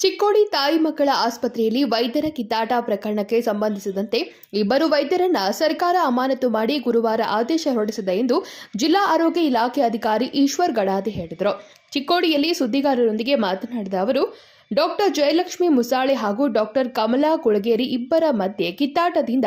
ಚಿಕ್ಕೋಡಿ ತಾಯಿ ಮಕ್ಕಳ ಆಸ್ಪತ್ರೆಯಲ್ಲಿ ವೈದ್ಯರ ಕಿತ್ತಾಟ ಪ್ರಕರಣಕ್ಕೆ ಸಂಬಂಧಿಸಿದಂತೆ ಇಬ್ಬರು ವೈದ್ಯರನ್ನ ಸರ್ಕಾರ ಅಮಾನತು ಮಾಡಿ ಗುರುವಾರ ಆದೇಶ ಹೊರಡಿಸಿದೆ ಎಂದು ಜಿಲ್ಲಾ ಆರೋಗ್ಯ ಇಲಾಖೆ ಅಧಿಕಾರಿ ಈಶ್ವರ್ ಗಡಾದಿ ಹೇಳಿದರು. ಚಿಕ್ಕೋಡಿಯಲ್ಲಿ ಸುದ್ದಿಗಾರರೊಂದಿಗೆ ಮಾತನಾಡಿದ ಅವರು ಡಾಕ್ಟರ್ ಜಯಲಕ್ಷ್ಮಿ ಮುಸಾಳೆ ಹಾಗೂ ಡಾಕ್ಟರ್ ಕಮಲಾ ಕುಳಗೇರಿ ಇಬ್ಬರ ಮಧ್ಯೆ ಕಿತ್ತಾಟದಿಂದ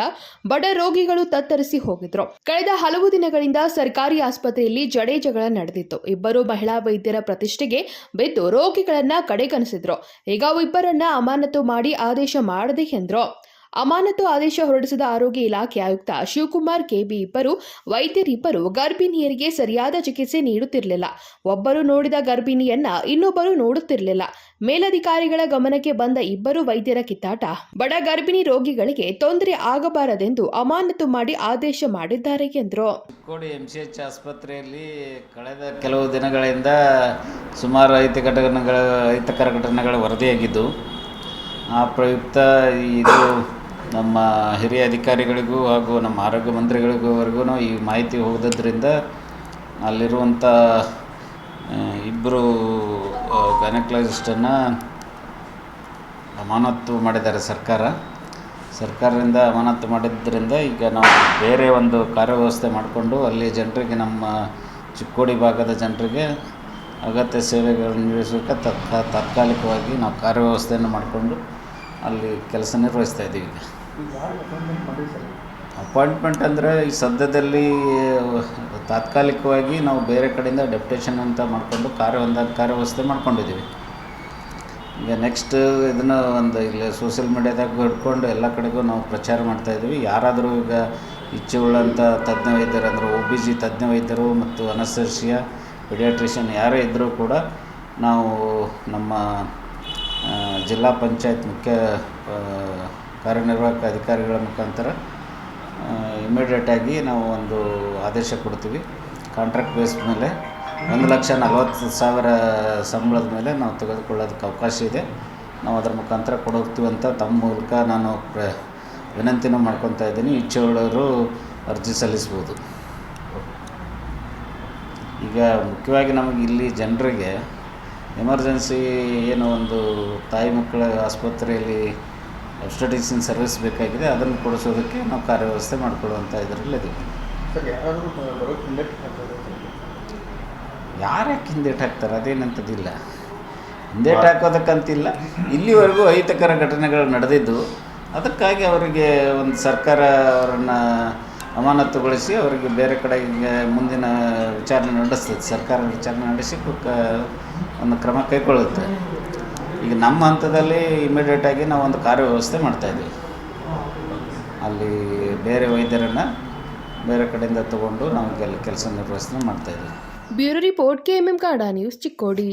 ಬಡ ರೋಗಿಗಳು ತತ್ತರಿಸಿ ಹೋಗಿದ್ರು. ಕಳೆದ ಹಲವು ದಿನಗಳಿಂದ ಸರ್ಕಾರಿ ಆಸ್ಪತ್ರೆಯಲ್ಲಿ ಜಡೆ ಜಗಳ ನಡೆದಿತ್ತು. ಇಬ್ಬರು ಮಹಿಳಾ ವೈದ್ಯರ ಪ್ರತಿಷ್ಠೆಗೆ ಬಿದ್ದು ರೋಗಿಗಳನ್ನ ಕಡೆಗಣಿಸಿದ್ರು. ಈಗ ಇಬ್ಬರನ್ನ ಅಮಾನತು ಮಾಡಿ ಆದೇಶ ಮಾಡದೆ ಎಂದ್ರು. ಅಮಾನತು ಆದೇಶ ಹೊರಡಿಸಿದ ಆರೋಗ್ಯ ಇಲಾಖೆ ಆಯುಕ್ತ ಶಿವಕುಮಾರ್ ಕೆಬಿ ಇಬ್ಬರು ವೈದ್ಯರಿಬ್ಬರು ಗರ್ಭಿಣಿಯರಿಗೆ ಸರಿಯಾದ ಚಿಕಿತ್ಸೆ ನೀಡುತ್ತಿರಲಿಲ್ಲ. ಒಬ್ಬರು ನೋಡಿದ ಗರ್ಭಿಣಿಯನ್ನ ಇನ್ನೊಬ್ಬರು ನೋಡುತ್ತಿರಲಿಲ್ಲ. ಮೇಲಧಿಕಾರಿಗಳ ಗಮನಕ್ಕೆ ಬಂದ ಇಬ್ಬರು ವೈದ್ಯರ ಕಿತ್ತಾಟ. ಬಡ ಗರ್ಭಿಣಿ ರೋಗಿಗಳಿಗೆ ತೊಂದರೆ ಆಗಬಾರದೆಂದು ಅಮಾನತು ಮಾಡಿ ಆದೇಶ ಮಾಡಿದ್ದಾರೆ ಎಂದರು. ಎಂಸಿಎಚ್ ಎಂ ಎಚ್ ಆಸ್ಪತ್ರೆಯಲ್ಲಿ ಕಳೆದ ಕೆಲವು ದಿನಗಳಿಂದ ಸುಮಾರು ಅಹಿತ ಘಟನೆಗಳ ಅಹಿತಕರ ಘಟನೆಗಳ ವರದಿಯಾಗಿದ್ದು, ಆ ಪ್ರಯುಕ್ತ ಇದು ನಮ್ಮ ಹಿರಿಯ ಅಧಿಕಾರಿಗಳಿಗೂ ಹಾಗೂ ನಮ್ಮ ಆರೋಗ್ಯ ಮಂತ್ರಿಗಳಿಗೂ ಈ ಮಾಹಿತಿ ಹೋದದ್ರಿಂದ ಅಲ್ಲಿರುವಂಥ ಇಬ್ಬರು ಗೈನಕಲಜಿಸ್ಟನ್ನು ಅಮಾನತ್ತು ಮಾಡಿದ್ದಾರೆ ಸರ್ಕಾರ. ಸರ್ಕಾರದಿಂದ ಅಮಾನತ್ತು ಮಾಡಿದ್ದರಿಂದ ಈಗ ನಾವು ಬೇರೆ ಒಂದು ಕಾರ್ಯವ್ಯವಸ್ಥೆ ಮಾಡಿಕೊಂಡು ಅಲ್ಲಿ ಜನರಿಗೆ ನಮ್ಮ ಚಿಕ್ಕೋಡಿ ಭಾಗದ ಜನರಿಗೆ ಅಗತ್ಯ ಸೇವೆಗಳನ್ನು ನೀಡಿಸೋಕೆ ತತ್ಕ, ತಾತ್ಕಾಲಿಕವಾಗಿ ನಾವು ಕಾರ್ಯವ್ಯವಸ್ಥೆಯನ್ನು ಮಾಡಿಕೊಂಡು ಅಲ್ಲಿ ಕೆಲಸ ನಿರ್ವಹಿಸ್ತಾ ಇದ್ದೀವಿ ಅಪಾಯಿಂಟ್ಮೆಂಟ್ ಅಂದರೆ ಈ ಸದ್ಯದಲ್ಲಿ, ತಾತ್ಕಾಲಿಕವಾಗಿ ನಾವು ಬೇರೆ ಕಡೆಯಿಂದ ಡೆಪ್ಟೇಷನ್ ಅಂತ ಮಾಡಿಕೊಂಡು ಕಾರ್ಯ ಒಂದು ಕಾರ್ಯವ್ಯವಸ್ಥೆ ಮಾಡ್ಕೊಂಡಿದ್ದೀವಿ. ಈಗ ನೆಕ್ಸ್ಟ್ ಇದನ್ನು ಒಂದು ಇಲ್ಲಿ ಸೋಷಿಯಲ್ ಮೀಡ್ಯಾದಾಗ ಹಿಡ್ಕೊಂಡು ಎಲ್ಲ ಕಡೆಗೂ ನಾವು ಪ್ರಚಾರ ಮಾಡ್ತಾಯಿದ್ದೀವಿ ಯಾರಾದರೂ ಈಗ ಇಚ್ಛೆ ಉಳ್ಳಂಥ ತಜ್ಞ ವೈದ್ಯರು ಅಂದರೆ ಒ ಬಿ ಜಿ ತಜ್ಞ ವೈದ್ಯರು ಮತ್ತು ಅನಸರ್ಸಿಯ ಪಿಡಿಯಾಟ್ರಿಷಿಯನ್ ಯಾರೇ ಇದ್ದರೂ ಕೂಡ ನಾವು ನಮ್ಮ ಜಿಲ್ಲಾ ಪಂಚಾಯತ್ ಮುಖ್ಯ ಕಾರ್ಯನಿರ್ವಾಹಕ ಅಧಿಕಾರಿಗಳ ಮುಖಾಂತರ ಇಮಿಡಿಯೇಟಾಗಿ ನಾವು ಒಂದು ಆದೇಶ ಕೊಡ್ತೀವಿ. ಕಾಂಟ್ರಾಕ್ಟ್ ಬೇಸ್ ಮೇಲೆ ಒಂದು ಲಕ್ಷ ನಲವತ್ತು ಸಾವಿರ ಸಂಬಳದ ಮೇಲೆ ನಾವು ತೆಗೆದುಕೊಳ್ಳೋದಕ್ಕೆ ಅವಕಾಶ ಇದೆ. ನಾವು ಅದರ ಮುಖಾಂತರ ಕೊಡೋಗ್ತೀವಿ ಅಂತ ತಮ್ಮ ಮೂಲಕ ನಾನು ಪ್ರ, ವಿನಂತಿನೂ ಮಾಡ್ಕೊತಾ ಇದ್ದೀನಿ. ಇಚ್ಛೆಯುಳ್ಳವರು ಅರ್ಜಿ ಸಲ್ಲಿಸ್ಬೋದು. ಈಗ ಮುಖ್ಯವಾಗಿ ನಮಗೆ ಇಲ್ಲಿ ಜನರಿಗೆ, ಎಮರ್ಜೆನ್ಸಿ ಏನು ಒಂದು ತಾಯಿ ಮಕ್ಕಳ ಆಸ್ಪತ್ರೆಯಲ್ಲಿ ಅಬ್ಸ್ಟಟಿಕ್ಸಿನ್ ಸರ್ವಿಸ್ ಬೇಕಾಗಿದೆ ಅದನ್ನು ಕೊಡಿಸೋದಕ್ಕೆ ನಾವು ಕಾರ್ಯವ್ಯವಸ್ಥೆ ಮಾಡಿಕೊಳ್ಳುವಂಥ ಇದರಲ್ಲಿ ಇದೆ ಯಾರು ಹಿಂದೇಟು ಹಾಕ್ತಾರೆ ಅದೇನಂತದಿಲ್ಲ ಹಿಂದೇಟು ಹಾಕೋದಕ್ಕಂತಿಲ್ಲ. ಇಲ್ಲಿವರೆಗೂ ಅಹಿತಕರ ಘಟನೆಗಳು ನಡೆದಿದ್ದು ಅದಕ್ಕಾಗಿ ಅವರಿಗೆ ಒಂದು ಸರ್ಕಾರ ಅವರನ್ನು ಅಮಾನತುಗೊಳಿಸಿ ಅವರಿಗೆ ಬೇರೆ ಕಡೆಗೆ ಮುಂದಿನ ವಿಚಾರಣೆ ನಡೆಸ್ತದೆ. ಸರ್ಕಾರ ವಿಚಾರಣೆ ನಡೆಸಿ ಒಂದು ಕ್ರಮ ಕೈಗೊಳ್ಳುತ್ತೆ. ಈಗ ನಮ್ಮ ಹಂತದಲ್ಲಿ ಇಮಿಡಿಯೇಟಾಗಿ ನಾವು ಒಂದು ಕಾರ್ಯವ್ಯವಸ್ಥೆ ಮಾಡ್ತಾಯಿದ್ದೀವಿ ಅಲ್ಲಿ ಬೇರೆ ವೈದ್ಯರನ್ನು ಬೇರೆ ಕಡೆಯಿಂದ ತಗೊಂಡು ನಾವು ಕೆಲ ಕೆಲಸ ಮಾಡ್ತಾ ಮಾಡ್ತಾಯಿದ್ದೀವಿ ಬ್ಯೂರೋ ರಿಪೋರ್ಟ್ ಕೆಎಂಎಂ ಕಾಡಾ ನ್ಯೂಸ್ ಚಿಕ್ಕೋಡಿ.